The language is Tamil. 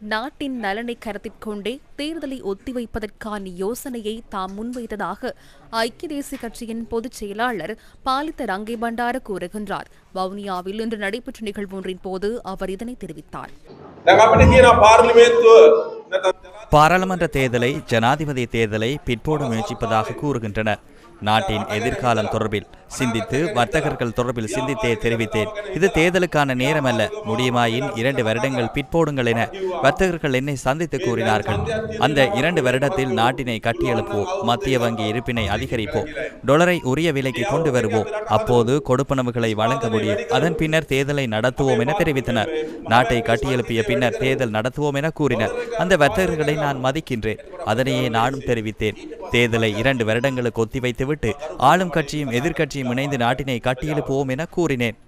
நாட்டின் நலனை கருத்தில் கொண்டே தேர்தலை ஒத்திவைப்பதற்கான யோசனையை தாம் முன்வைத்ததாக ஐக்கிய தேசிய கட்சியின் பொதுச் செயலாளர் பாலித்த ரங்கை பண்டார கூறுகின்றார். வவுனியாவில் இன்று நடைபெற்ற நிகழ்வு ஒன்றின் போது அவர் இதனை தெரிவித்தார். பாராளுமன்ற தேர்தலை ஜனாதிபதி தேர்தலை பிற்போடு முயற்சிப்பதாக கூறுகின்றனர். நாட்டின் எதிர்காலம் தொடர்பில் சிந்தித்து வர்த்தகர்கள் தொடர்பில் சிந்தித்தே தெரிவித்தேன். இது தேர்தலுக்கான நேரமல்ல. முடியுமாயின் இரண்டு வருடங்கள் பிற்போடுங்கள் என வர்த்தகர்கள் என்னை சந்தித்து கூறினார்கள். அந்த இரண்டு வருடத்தில் நாட்டினை கட்டியெழுப்புவோம். மத்திய வங்கி இருப்பினை அதிகரிப்போம். டொலரை உரிய விலைக்கு கொண்டு வருவோம். அப்போது கொடுப்பனவுகளை வழங்க முடியும். அதன் பின்னர் தேர்தலை நடத்துவோம் என தெரிவித்தனர். நாட்டை கட்டியெழுப்பிய பின்னர் தேர்தல் நடத்துவோம் என கூறினர். அந்த வர்த்தகர்களை நான் மதிக்கின்றேன். அதனையே நானும் தெரிவித்தேன். தேர்தலை இரண்டு வருடங்களுக்கு ஒத்திவைத்துவிட்டு ஆளும் கட்சியும் எதிர்க்கட்சியும் இணைந்து நாட்டினை கட்டியெழுப்புவோம் என கூறினேன்.